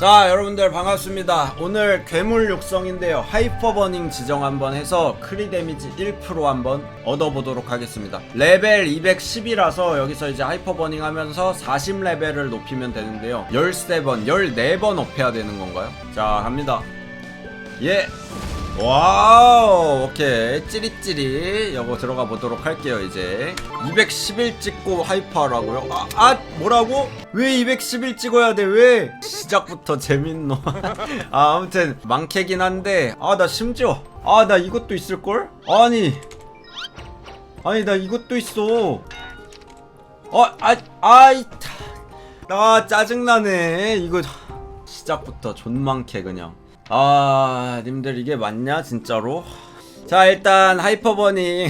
자 여러분들 반갑습니다. 오늘 괴물 육성인데요. 하이퍼버닝 지정 한번 해서 크리 데미지 1% 한번 얻어보도록 하겠습니다. 레벨 210이라서 여기서 이제 하이퍼버닝 하면서 40레벨을 높이면 되는데요. 13번 14번 업해야 되는 건가요? 자 갑니다. 예 와우 오케이 찌릿찌릿 요거 들어가 보도록 할게요 이제 211 찍고 하이퍼하라고요? 아, 아 뭐라고? 왜 211 찍어야 돼 왜? 시작부터 재밌노 아 아무튼 많게긴 한데 아 나 심지어 아 나 이것도 있을걸? 아니 아니 나 이것도 있어 어, 아, 아이, 타. 아, 짜증나네. 이거, 시작부터 존망캐, 그냥. 아, 님들 이게 맞냐, 진짜로? 자, 일단, 하이퍼버닝.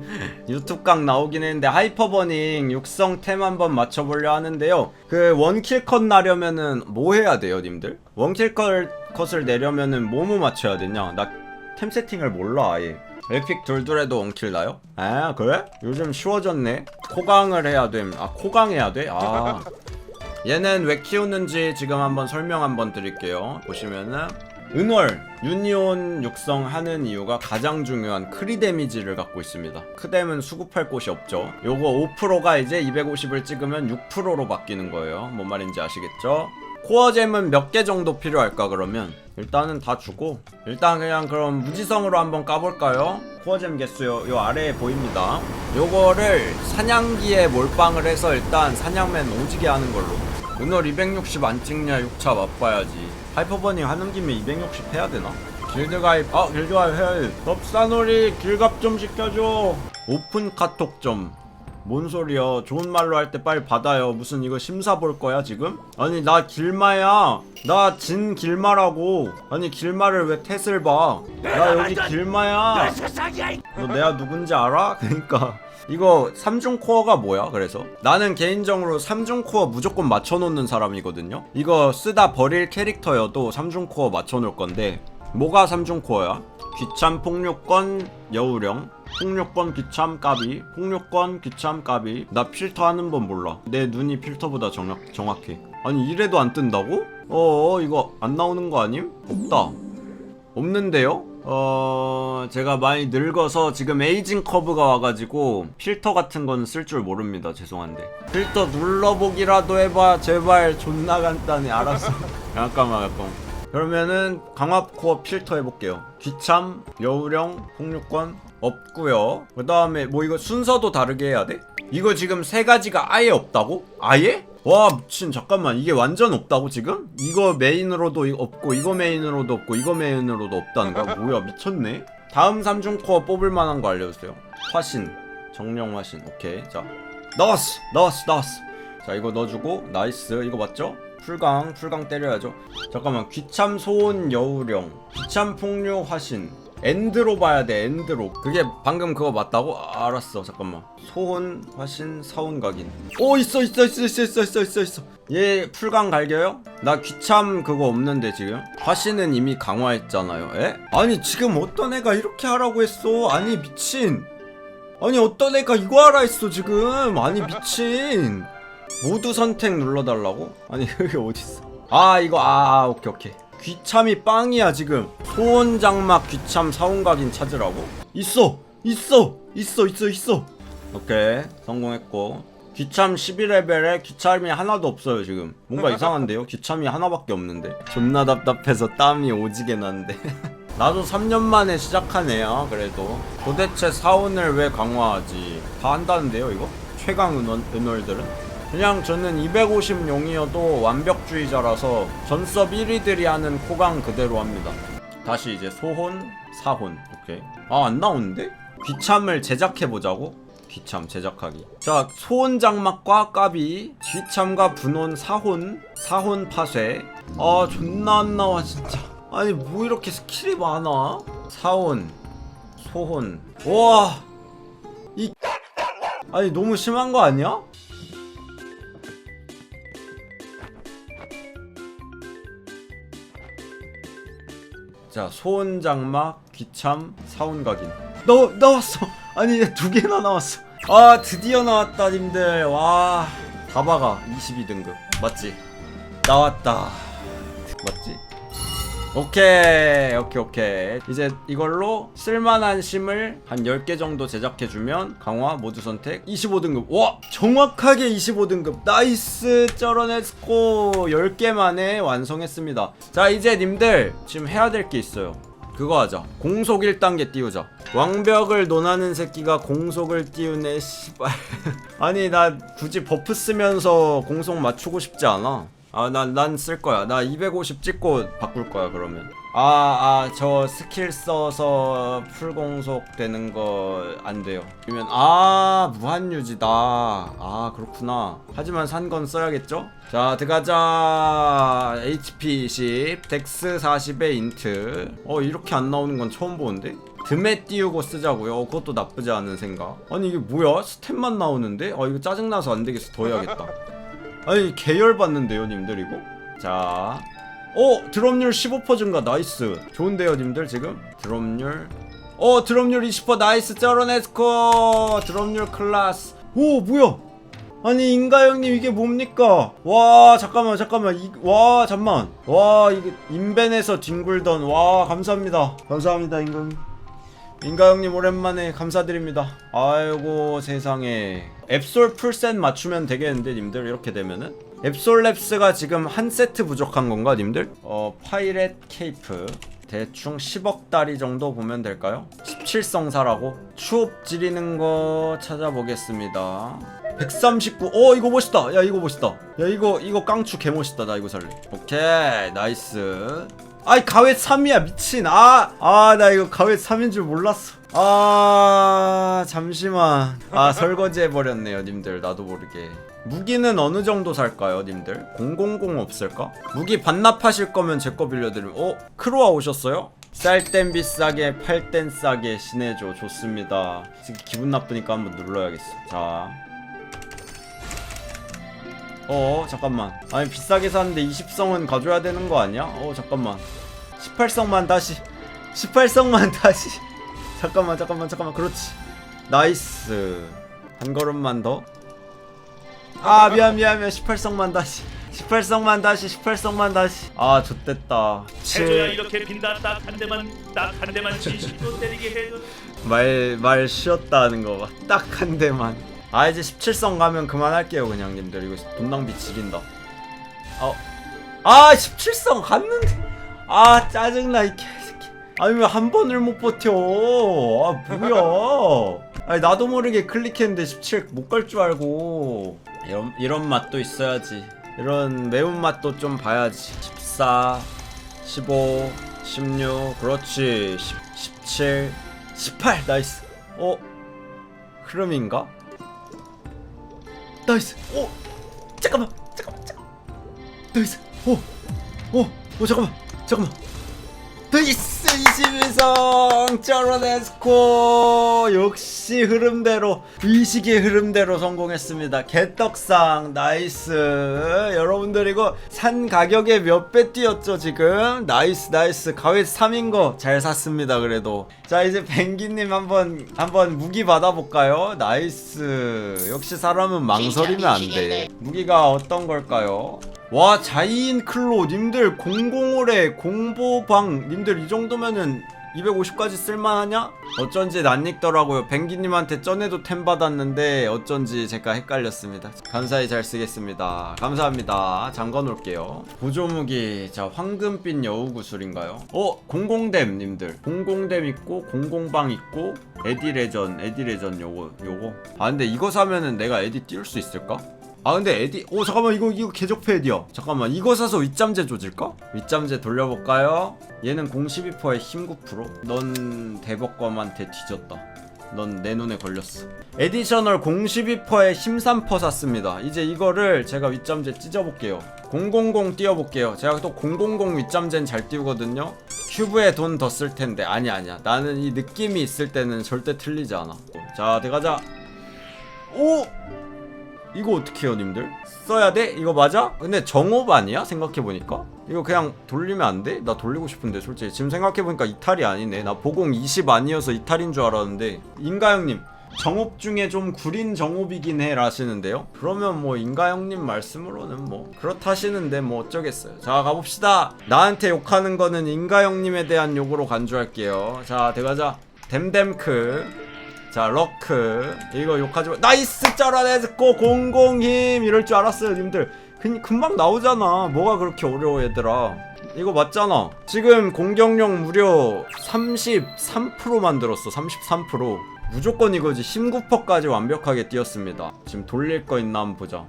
유튜브 강 나오긴 했는데, 하이퍼버닝 육성템 한번 맞춰보려 하는데요. 그, 원킬 컷 나려면은, 뭐 해야 돼요, 님들? 원킬 컷, 컷을 내려면은, 뭐뭐 맞춰야 되냐? 나 템 세팅을 몰라, 아예. 에픽 둘둘에도 원킬 나요? 아 그래? 요즘 쉬워졌네 코강을 해야 됨. 아 코강 해야 돼? 아 얘는 왜 키우는지 지금 한번 설명 한번 드릴게요 보시면은 은월 유니온 육성하는 이유가 가장 중요한 크리 데미지를 갖고 있습니다. 크뎀은 수급할 곳이 없죠. 요거 5%가 이제 250을 찍으면 6%로 바뀌는 거예요. 뭔 말인지 아시겠죠? 코어잼은 몇 개 정도 필요할까 그러면? 일단은 다 주고 일단 그냥 그럼 무지성으로 한번 까볼까요? 코어잼 개수 요 요 아래에 보입니다. 요거를 사냥기에 몰빵을 해서 일단 사냥맨 오지게 하는 걸로 은월 260 안 찍냐 6차 맛봐야지. 하이퍼버닝 하는 김에 260 해야 되나? 길드 가입 아 길드 가입 해야지 덥사놀이 길갑 좀 시켜줘. 오픈 카톡 좀 뭔 소리야 좋은 말로 할 때 빨리 받아요. 무슨 이거 심사 볼 거야 지금? 아니 나 길마야. 나 진 길마라고. 아니 길마를 왜 탓을 봐나 여기 길마야. 너 내가 누군지 알아? 그니까. 이거 3중 코어가 뭐야 그래서? 나는 개인적으로 3중 코어 무조건 맞춰놓는 사람이거든요. 이거 쓰다 버릴 캐릭터여도 3중 코어 맞춰놓을 건데 뭐가 3중 코어야? 귀참 폭력권 여우령 폭력권 귀참 까비 폭력권 귀참 까비. 나 필터 하는 법 몰라. 내 눈이 필터보다 정확, 정확해. 아니 이래도 안 뜬다고? 어어 이거 안 나오는 거 아님? 없다. 없는데요? 어... 제가 많이 늙어서 지금 에이징 커브가 와가지고 필터 같은 건 쓸 줄 모릅니다. 죄송한데. 필터 눌러보기라도 해봐. 제발 존나 간단해. 알았어. 잠깐만 잠깐 그러면은 강압 코어 필터 해볼게요 귀참 여우령 폭력권 없고요 그 다음에 뭐 이거 순서도 다르게 해야 돼? 이거 지금 세 가지가 아예 없다고? 아예? 와 미친 잠깐만 이게 완전 없다고 지금? 이거 메인으로도 이- 없고 이거 메인으로도 없고 이거 메인으로도 없다는 거야? 뭐야 미쳤네? 다음 3중 코어 뽑을 만한 거 알려주세요 화신 정령 화신 오케이 자 나왔어 나왔어 나왔어 자 이거 넣어주고 나이스 이거 맞죠? 풀강 풀강 때려야죠. 잠깐만 귀참 소온 여우령 귀참 폭류 화신. 엔드로 봐야 돼 엔드로. 그게 방금 그거 맞다고? 아, 알았어 잠깐만. 소혼 화신 사온 각인. 오 있어 있어 있어 있어 있어 있어 있어 있어. 얘 풀강 갈겨요? 나 귀참 그거 없는데 지금? 화신은 이미 강화했잖아요 에? 아니 지금 어떤 애가 이렇게 하라고 했어? 아니 미친. 아니 어떤 애가 이거 하라 했어 지금? 아니 미친 모두 선택 눌러달라고? 아니 여기 어딨어? 아 이거 아 오케이 오케이. 귀참이 빵이야 지금. 소원 장막 귀참 사원각인 찾으라고? 있어! 있어! 있어 있어 있어! 오케이 성공했고. 귀참 11레벨에 귀참이 하나도 없어요 지금. 뭔가 이상한데요? 귀참이 하나밖에 없는데. 존나 답답해서 땀이 오지게 나는데. 나도 3년 만에 애야 그래도. 도대체 사원을 왜 강화하지? 다 한다는데요 이거? 최강 은원, 은월들은? 그냥 저는 250용이어도 완벽주의자라서 전섭 1위들이 하는 코강 그대로 합니다. 다시 이제 소혼, 사혼. 오케이. 아 안 나오는데? 귀참을 제작해보자고? 귀참 제작하기. 자 소혼 장막과 까비 귀참과 분혼 사혼 사혼 파쇄. 아 존나 안 나와 진짜. 아니 뭐 이렇게 스킬이 많아? 사혼 소혼. 와이 아니 너무 심한 거 아니야? 자 소원장막 귀참 사원각인. 너 나왔어. 아니 두 개나 나왔어. 아 드디어 나왔다 님들. 와다 박아. 22등급. 맞지? 나왔다. 맞지? 오케이 오케이 오케이. 이제 이걸로 쓸만한 심을 한 10개 정도 제작해주면 강화 모두 선택 25등급. 와 정확하게 25등급. 나이스 쩔어냈고 10개 만에 완성했습니다. 자 이제 님들 지금 해야 될 게 있어요. 그거 하자. 공속 1단계 띄우자. 왕벽을 논하는 새끼가 공속을 띄우네 씨발. 아니 나 굳이 버프 쓰면서 공속 맞추고 싶지 않아 아난난 쓸 거야. 나 250 찍고 바꿀 거야 그러면. 아 아 저 스킬 써서 풀공속 되는 거 안 돼요. 그러면 아 무한유지다. 아 그렇구나. 하지만 산 건 써야겠죠? 자 들어가자. HP 10 덱스 40에 인트. 어 이렇게 안 나오는 건 처음 보는데? 듬에 띄우고 쓰자고요. 어, 그것도 나쁘지 않은 생각. 아니 이게 뭐야? 스탯만 나오는데? 아 이거 짜증나서 안 되겠어. 더 해야겠다 아니 계열 받는데요 님들 이거? 자. 어, 드롭률 15% 증가. 나이스. 좋은데요 님들 지금? 드롭률. 어 드롭률 20% 나이스. 쩔어냈고 드롭률 클라스. 오 뭐야? 아니 인가영님 이게 뭡니까? 와 잠깐만 잠깐만. 이, 와 잠만. 와 이게 인벤에서 뒹굴던. 와 감사합니다. 감사합니다 인가영 님 인가영님 오랜만에 감사드립니다 아이고 세상에 앱솔 풀셋 맞추면 되겠는데 님들 이렇게 되면은 앱솔랩스가 지금 한 세트 부족한 건가 님들? 어 파이렛 케이프 대충 10억 다리 정도 보면 될까요? 17성사라고 추업 지리는 거 찾아보겠습니다 139. 어 이거 멋있다. 야 이거 멋있다. 야 이거 이거 깡추 개 멋있다. 나 이거 살래. 오케이 나이스. 아이 가웨 3이야 미친. 아 아 나 이거 가웨 3인 줄 몰랐어. 아 잠시만. 아 설거지 해버렸네요 님들 나도 모르게. 무기는 어느 정도 살까요, 님들? 000 없을까? 무기 반납하실 거면 제 거 빌려드리면 어? 크로아 오셨어요? 쌀 땐 비싸게 팔 땐 싸게 신해줘 좋습니다 지금 기분 나쁘니까 한번 눌러야겠어 자 어 잠깐만. 아니 비싸게 샀는데 20성은 가져야 되는 거 아니야? 어 잠깐만. 18성만 다시. 18성만 다시. 잠깐만 잠깐만 잠깐만. 그렇지. 나이스. 한 걸음만 더. 아 미안 미안 미안. 18성만 다시. 18성만 다시 18성만 다시. 아 좋댔다. 해줘야 이렇게 빈다. 딱 한 대만 딱 한 대만. 진심으로 때리게 해줘. 말, 말 쉬었다는 거 봐. 딱 한 대만. 아, 이제 17성 가면 그만할게요, 그냥, 님들. 이거 돈 낭비 지린다. 어. 아, 17성 갔는데. 아, 짜증나, 이 개새끼. 아니, 왜 한 번을 못 버텨. 아, 뭐야. 아니, 나도 모르게 클릭했는데 17 못 갈 줄 알고. 이런, 이런 맛도 있어야지. 이런 매운맛도 좀 봐야지. 14, 15, 16, 그렇지. 10, 17, 18 나이스 어 흐름인가 나이스. 오 잠깐만 잠깐만 잠깐만. 나이스. 오오오 잠깐만 잠깐만 나이스 21성 쩔어냈고 역시 흐름대로 의식의 흐름대로 성공했습니다. 개떡상 나이스. 여러분들 이거 산 가격에 몇 배 뛰었죠 지금? 나이스 나이스. 가회 3인 거 잘 샀습니다 그래도. 자 이제 뱅기님 한번 한번 무기 받아볼까요? 나이스. 역시 사람은 망설이면 안돼. 무기가 어떤 걸까요 와 자이인 클로 님들 005래 공보방 님들 이 정도면은 250까지 쓸만하냐? 어쩐지 낯익더라고요 뱅기님한테 전에도 템 받았는데 어쩐지 제가 헷갈렸습니다 감사히 잘 쓰겠습니다 감사합니다 잠궈 놓을게요 보조무기 자 황금빛 여우구슬인가요? 어? 공공댐 님들 공공댐 있고 공공방 있고 에디레전 에디레전 요거 요거 아 근데 이거 사면은 내가 에디 띄울 수 있을까? 아 근데 에디 오 잠깐만 이거 이거 개적패 에디야 잠깐만 이거 사서 윗잠재 조질까? 윗잠재 돌려볼까요? 얘는 공 12%에 힘 9%넌 대법검한테 뒤졌다. 넌 내 눈에 걸렸어. 에디셔널 공 12%에 힘 3% 샀습니다. 이제 이거를 제가 윗잠재 찢어볼게요. 000 띄워볼게요. 제가 또 000 윗잠재는 잘 띄우거든요. 큐브에 돈 더 쓸 텐데. 아니 아니야. 나는 이 느낌이 있을 때는 절대 틀리지 않아. 자 들어가자. 오! 이거 어떻게 해요 님들? 써야 돼? 이거 맞아? 근데 정업 아니야? 생각해보니까 이거 그냥 돌리면 안 돼? 나 돌리고 싶은데 솔직히 지금 생각해보니까 이탈이 아니네 나 보공 20 아니어서 이탈인 줄 알았는데 인가영님 정옵 중에 좀 구린 정옵이긴 해 라시는데요 그러면 뭐 인가 형님 말씀으로는 뭐 그렇다시는데 뭐 어쩌겠어요 자 가봅시다 나한테 욕하는 거는 인가 형님에 대한 욕으로 간주할게요 자 들어가자 댐댐크 자 럭크. 이거 욕하지 마. 나이스 쩔어내고 공공힘. 이럴 줄 알았어요 님들. 그, 금방 나오잖아. 뭐가 그렇게 어려워 얘들아. 이거 맞잖아. 지금 공격력 무려 33% 만들었어 33% 무조건 이거지. 19%까지 완벽하게 뛰었습니다. 지금 돌릴 거 있나 한번 보자.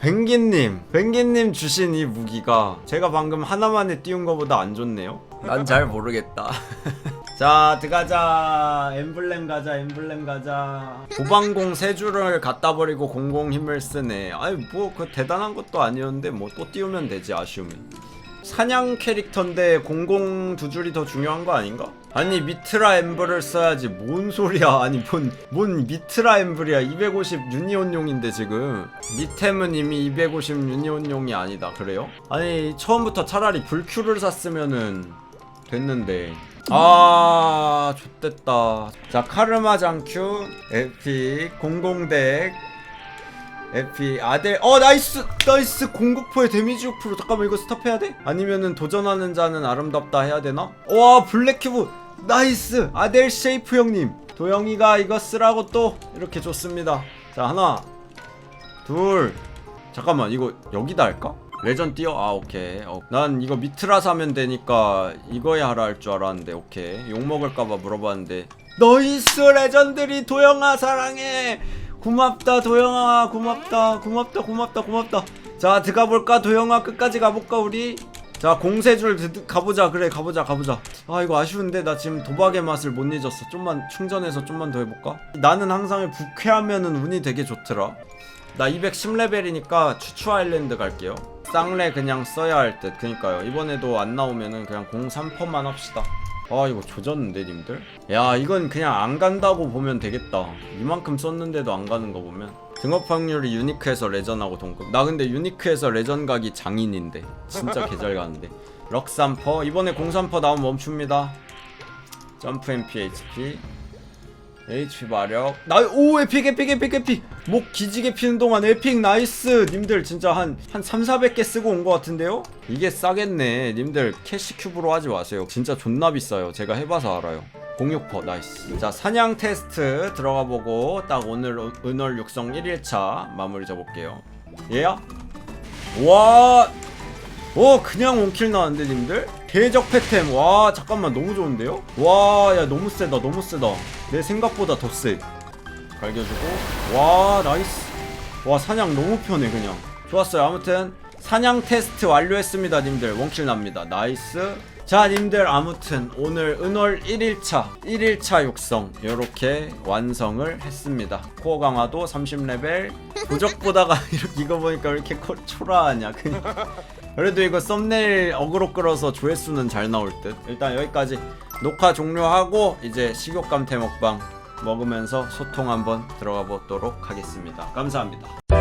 펭귄님. 펭귄님 주신 이 무기가 제가 방금 하나만에 띄운 거보다 안 좋네요. 난 잘 모르겠다 자 들어가자. 엠블렘 가자 엠블렘 가자. 도방공 세 줄을 갖다 버리고 공공 힘을 쓰네. 아니 뭐 그 대단한 것도 아니었는데 뭐 또 띄우면 되지 아쉬우면 사냥 캐릭터인데 공공 두 줄이 더 중요한 거 아닌가? 아니 미트라 엠블을 써야지 뭔 소리야. 아니 뭔, 뭔 미트라 엠블이야. 250 유니온용인데 지금. 미템은 이미 250 유니온용이 아니다. 그래요? 아니 처음부터 차라리 불큐를 샀으면은 됐는데. 아 좋됐다. 자 카르마 장큐 에픽 공공덱 에픽 아델 어 나이스 나이스. 공국포의 데미지 6% 잠깐만 이거 스탑해야 돼? 아니면은 도전하는 자는 아름답다 해야 되나? 와 블랙큐브. 나이스. 아델 쉐이프 형님. 도영이가 이거 쓰라고 또 이렇게 줬습니다. 자 하나 둘. 잠깐만 이거 여기다 할까? 레전 띄어? 아 오케이. 어, 난 이거 미트라 사면 되니까 이거야 하라 할 줄 알았는데 오케이. 욕먹을까봐 물어봤는데 너이스 레전드리 도영아 사랑해. 고맙다 도영아. 고맙다 고맙다 고맙다 고맙다. 자 들어가볼까? 도영아 끝까지 가볼까 우리? 자 공세줄 드- 가보자. 그래 가보자 가보자. 아 이거 아쉬운데 나 지금 도박의 맛을 못 잊었어. 좀만 충전해서 좀만 더 해볼까? 나는 항상 부캐하면은 운이 되게 좋더라 나 210레벨이니까 추추 아일랜드 갈게요. 쌍레 그냥 써야 할 듯. 그니까요. 이번에도 안 나오면은 그냥 03퍼만 합시다. 아 이거 조졌는데 님들? 야 이건 그냥 안 간다고 보면 되겠다. 이만큼 썼는데도 안 가는 거 보면. 등업 확률이 유니크에서 레전하고 동급. 나 근데 유니크에서 레전 가기 장인인데. 진짜 개잘 가는데. 럭삼퍼? 이번에 03퍼 나오면 멈춥니다. 점프 MP HP HP 마력. 나오 에픽 에픽 에픽 에픽. 목 기지개 피는 동안 에픽 나이스. 님들 진짜 한 한 3, 400개 쓰고 온 것 같은데요? 이게 싸겠네. 님들 캐시 큐브로 하지 마세요. 진짜 존나 비싸요. 제가 해봐서 알아요. 06퍼 나이스. 자 사냥 테스트 들어가 보고 딱 오늘 은- 은월 육성 1일차 마무리 잡을게요. 얘야? 와 오 그냥 원킬 나왔는데 님들? 계적 패템. 와 잠깐만 너무 좋은데요? 와 야 너무 세다 너무 세다. 내 생각보다 더세. 갈겨주고. 와 나이스. 와 사냥 너무 편해 그냥. 좋았어요. 아무튼 사냥 테스트 완료했습니다 님들. 원킬 납니다. 나이스. 자 님들 아무튼 오늘 은월 1일차 1일차 육성. 요렇게 완성을 했습니다. 코어 강화도 30레벨. 도적 보다가 이렇게 이거 보니까 왜 이렇게 코- 초라하냐 그냥 그래도 이거 썸네일 어그로 끌어서 조회수는 잘 나올 듯. 일단 여기까지 녹화 종료하고 이제 식욕감 태 먹방 먹으면서 소통 한번 들어가 보도록 하겠습니다. 감사합니다